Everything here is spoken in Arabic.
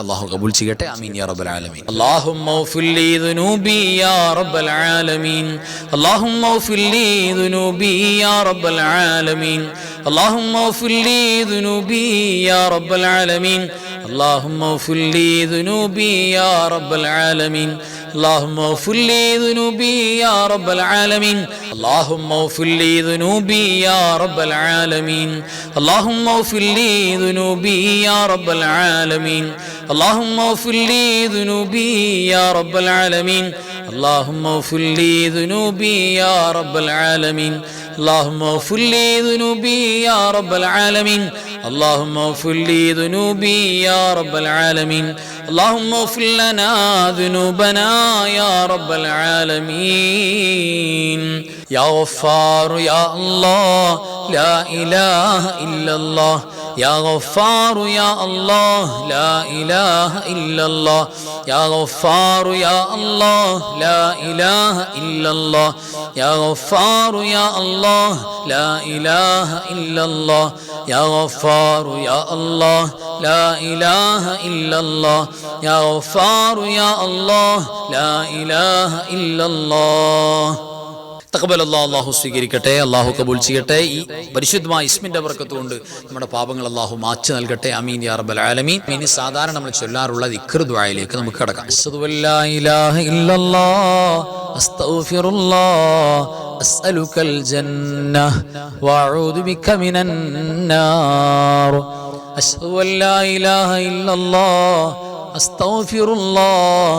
അള്ളാഹു കബൂൽ ചെയ്യട്ടെ അമീൻ യാ റബ്ബൽ ആലമീൻ اللهم اغفر لي ذنوبي يا رب العالمين اللهم اغفر لي ذنوبي يا رب العالمين اللهم اغفر لي ذنوبي يا رب العالمين اللهم اغفر لي ذنوبي يا رب العالمين اللهم اغفر لي ذنوبي يا رب العالمين اللهم اغفر لي ذنوبي يا رب العالمين اللهم اغفر لي ذنوبي يا رب العالمين اللهم اغفر لي ذنوبي يا رب العالمين. اللهم اغفر لي ذنوبي يا رب العالمين. اللهم اغفر لي ذنوبي يا رب العالمين. اللهم اغفر لي ذنوبي يا رب العالمين. اللهم اغفر لنا ذنوبنا يا رب العالمين. يا غفار يا الله لا إله إلا الله. يا غفار يا الله لا إله إلا الله. يا غفار يا الله لا إله إلا الله. يا غفار يا الله لا إله إلا الله. يا غفار يا الله لا إله إلا الله. يا غفار يا الله لا إله إلا الله. അള്ളാഹു സ്വീകരിക്കട്ടെ അള്ളാഹു കബൂൽ ചെയ്യട്ടെ. ഈ പരിശുദ്ധമായ ഇസ്മിന്റെ വർക്കത്തുകൊണ്ട് നമ്മുടെ പാപങ്ങൾ അള്ളാഹു മാച്ചു നൽകട്ടെ. അമീൻ യാ റബ്ബൽ ആലമീൻ. ഇനി സാധാരണ നമ്മൾ ചൊല്ലാറുള്ള ദിക്ർ നമുക്ക് കടക്കാം. أسألك الجنة وأعوذ بك من النار أشهد أن لا إله إلا الله أستغفر الله